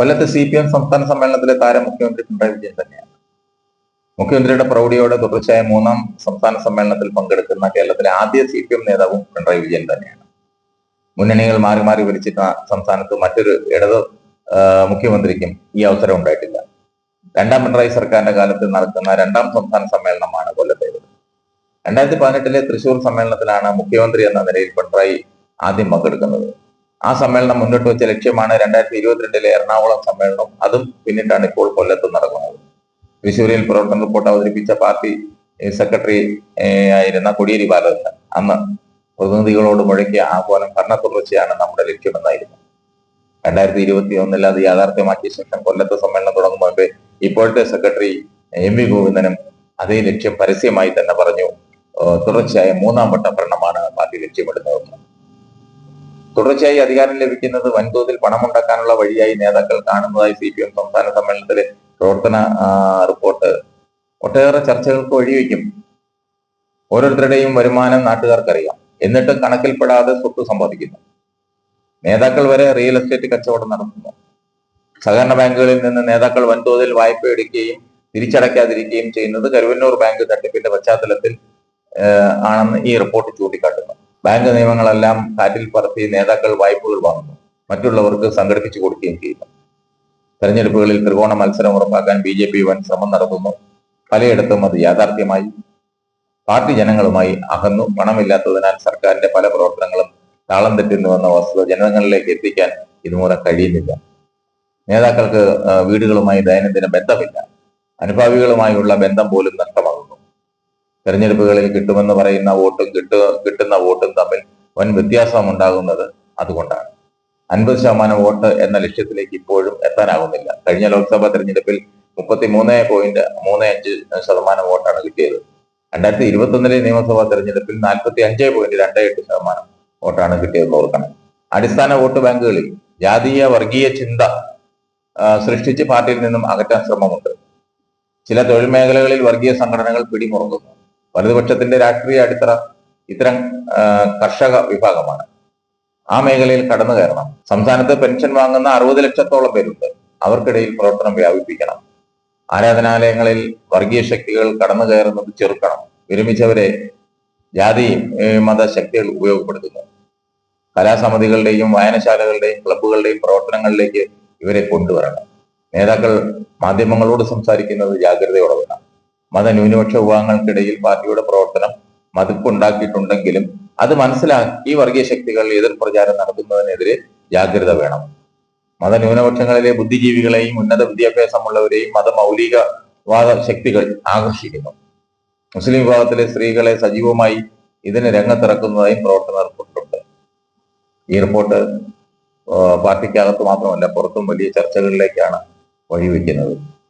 കൊല്ലത്ത് C P M സംസ്ഥാന സമ്മേളനത്തിലെ താരം മുഖ്യമന്ത്രി പിണറായി വിജയൻ തന്നെയാണ്. മുഖ്യമന്ത്രിയുടെ പ്രൗഢിയോടെ തുടർച്ചയായ മൂന്നാം സംസ്ഥാന സമ്മേളനത്തിൽ പങ്കെടുക്കുന്ന കേരളത്തിലെ ആദ്യ സി പി എം നേതാവും പിണറായി വിജയൻ തന്നെയാണ്. മുന്നണികൾ മാറി മാറി ഭരിച്ചിരുന്ന സംസ്ഥാനത്ത് മറ്റൊരു ഇടത് മുഖ്യമന്ത്രിക്കും ഈ അവസരം ഉണ്ടായിട്ടില്ല. രണ്ടാം പിണറായി സർക്കാരിന്റെ കാലത്ത് നടക്കുന്ന രണ്ടാം സംസ്ഥാന സമ്മേളനമാണ് കൊല്ലത്തേത് രണ്ടായിരത്തി പതിനെട്ടിലെ തൃശൂർ സമ്മേളനത്തിലാണ് മുഖ്യമന്ത്രി എന്ന നിലയിൽ പിണറായി ആദ്യം പങ്കെടുക്കുന്നത്. ആ സമ്മേളനം മുന്നോട്ട് വെച്ച ലക്ഷ്യമാണ് രണ്ടായിരത്തി ഇരുപത്തിരണ്ടിലെ എറണാകുളം സമ്മേളനം. അതും പിന്നിട്ടാണ് ഇപ്പോൾ കൊല്ലത്ത് നടക്കുന്നത്. തൃശൂരിൽ പ്രവർത്തന റിപ്പോർട്ട് അവതരിപ്പിച്ച പാർട്ടി സെക്രട്ടറി ആയിരുന്ന കൊടിയേരി ബാലകൃഷ്ണൻ അന്ന് പ്രതിനിധികളോട് മുഴക്കിയ ആഹ്വാനം ഭരണ തുടർച്ചയാണ് നമ്മുടെ ലക്ഷ്യമെന്നായിരുന്നു. രണ്ടായിരത്തി ഇരുപത്തി ഒന്നിൽ അത് യാഥാർത്ഥ്യമാക്കിയ ശേഷം കൊല്ലത്ത് സമ്മേളനം തുടങ്ങും മുമ്പേ ഇപ്പോഴത്തെ സെക്രട്ടറി എം വി ഗോവിന്ദനും അതേ ലക്ഷ്യം പരസ്യമായി തന്നെ പറഞ്ഞു. തുടർച്ചയായ മൂന്നാം വട്ട ഭരണമാണ് പാർട്ടി ലക്ഷ്യമിടുന്നതെന്ന്. തുടർച്ചയായി അധികാരം ലഭിക്കുന്നത് വൻതോതിൽ പണമുണ്ടാക്കാനുള്ള വഴിയായി നേതാക്കൾ കാണുന്നതായി സി പി എം സംസ്ഥാന സമ്മേളനത്തിലെ പ്രവർത്തന റിപ്പോർട്ട്. ഒട്ടേറെ ചർച്ചകൾക്ക് വഴിവെക്കും ഓരോരുത്തരുടെയും വരുമാനം നാട്ടുകാർക്കറിയാം. എന്നിട്ട് കണക്കിൽപ്പെടാതെ സ്വത്ത് സമ്പാദിക്കുന്നു. നേതാക്കൾ വരെ റിയൽ എസ്റ്റേറ്റ് കച്ചവടം നടത്തുന്നു. സഹകരണ ബാങ്കുകളിൽ നിന്ന് നേതാക്കൾ വൻതോതിൽ വായ്പ എടുക്കുകയും തിരിച്ചടയ്ക്കാതിരിക്കുകയും ചെയ്യുന്നത് കരുവന്നൂർ ബാങ്ക് തട്ടിപ്പിന്റെ പശ്ചാത്തലത്തിൽ ആണെന്ന് ഈ റിപ്പോർട്ട് ചൂണ്ടിക്കാട്ടുന്നു. ബാങ്ക് നിയമങ്ങളെല്ലാം കാറ്റിൽ പറത്തി നേതാക്കൾ വായ്പകൾ വാങ്ങുന്നു. മറ്റുള്ളവർക്ക് സംഘടിപ്പിച്ചു കൊടുക്കുകയും ചെയ്യുന്നു. തെരഞ്ഞെടുപ്പുകളിൽ ത്രികോണ മത്സരം ഉറപ്പാക്കാൻ ബി ജെ പി വൻ ശ്രമം നടത്തുന്നു. പലയിടത്തും അത് യാഥാർത്ഥ്യമായി പാർട്ടി ജനങ്ങളുമായി അകന്നു. പണമില്ലാത്തതിനാൽ സർക്കാരിന്റെ പല പ്രവർത്തനങ്ങളും താളം തെറ്റുന്നുവെന്ന വസ്തുത ജനങ്ങളിലേക്ക് എത്തിക്കാൻ ഇതുമൂലം കഴിയുന്നില്ല. നേതാക്കൾക്ക് വീടുകളുമായി ദൈനംദിന ബന്ധമില്ല. അനുഭാവികളുമായുള്ള ബന്ധം പോലും നഷ്ടമാകുന്നു തെരഞ്ഞെടുപ്പുകളിൽ കിട്ടുമെന്ന് പറയുന്ന വോട്ടും കിട്ടു കിട്ടുന്ന വോട്ടും തമ്മിൽ വൻ വ്യത്യാസം ഉണ്ടാകുന്നത് അതുകൊണ്ടാണ്. അൻപത് ശതമാനം വോട്ട് എന്ന ലക്ഷ്യത്തിലേക്ക് ഇപ്പോഴും എത്താനാകുന്നില്ല. കഴിഞ്ഞ ലോക്സഭാ തെരഞ്ഞെടുപ്പിൽ മുപ്പത്തി മൂന്ന് പോയിന്റ് മൂന്ന് അഞ്ച് ശതമാനം വോട്ടാണ് കിട്ടിയത്. രണ്ടായിരത്തി ഇരുപത്തി ഒന്നിലെ നിയമസഭാ തെരഞ്ഞെടുപ്പിൽ നാൽപ്പത്തി അഞ്ച് പോയിന്റ് രണ്ട് എട്ട് ശതമാനം വോട്ടാണ് കിട്ടിയതെന്ന് ഓർക്കണം. അടിസ്ഥാന വോട്ട് ബാങ്കുകളിൽ ജാതീയ വർഗീയ ചിന്ത സൃഷ്ടിച്ച് പാർട്ടിയിൽ നിന്നും അകറ്റാൻ ശ്രമമുണ്ട്. ചില തൊഴിൽ മേഖലകളിൽ വർഗീയ സംഘടനകൾ പിടിമുറുക്കുന്നു. വലതുപക്ഷത്തിന്റെ രാഷ്ട്രീയ അടിത്തറ ഇത്തരം കർഷക വിഭാഗമാണ്. ആ മേഖലയിൽ കടന്നു കയറണം. സംസ്ഥാനത്ത് പെൻഷൻ വാങ്ങുന്ന അറുപത് ലക്ഷത്തോളം പേരുണ്ട്. അവർക്കിടയിൽ പ്രവർത്തനം വ്യാപിപ്പിക്കണം. ആരാധനാലയങ്ങളിൽ വർഗീയ ശക്തികൾ കടന്നു കയറുന്നത് ചെറുക്കണം. വിരമിച്ചവരെ ജാതി മതശക്തികൾ മത ശക്തികൾ ഉപയോഗപ്പെടുത്തുന്നു. കലാസമിതികളുടെയും വായനശാലകളുടെയും ക്ലബുകളുടെയും പ്രവർത്തനങ്ങളിലേക്ക് ഇവരെ കൊണ്ടുവരണം. നേതാക്കൾ മാധ്യമങ്ങളോട് സംസാരിക്കുന്നത് ജാഗ്രതയോടെ വേണം. മതന്യൂനപക്ഷ വിഭാഗങ്ങൾക്കിടയിൽ പാർട്ടിയുടെ പ്രവർത്തനം മതിപ്പുണ്ടാക്കിയിട്ടുണ്ടെങ്കിലും അത് മനസ്സിലാക്കി വർഗീയ ശക്തികൾ എതിർ പ്രചാരം നടത്തുന്നതിനെതിരെ ജാഗ്രത വേണം. മതന്യൂനപക്ഷങ്ങളിലെ ബുദ്ധിജീവികളെയും ഉന്നത വിദ്യാഭ്യാസമുള്ളവരെയും മതമൗലികവാദ ശക്തികൾ ആകർഷിക്കുന്നു. മുസ്ലിം വിഭാഗത്തിലെ സ്ത്രീകളെ സജീവമായി ഇതിന് രംഗത്തിറക്കുന്നതായും പ്രവർത്തന റിപ്പോർട്ടുണ്ട് ഈ റിപ്പോർട്ട് പാർട്ടിക്കകത്ത് മാത്രമല്ല പുറത്തും വലിയ ചർച്ചകളിലേക്കാണ് വഴിവെക്കുന്നത്.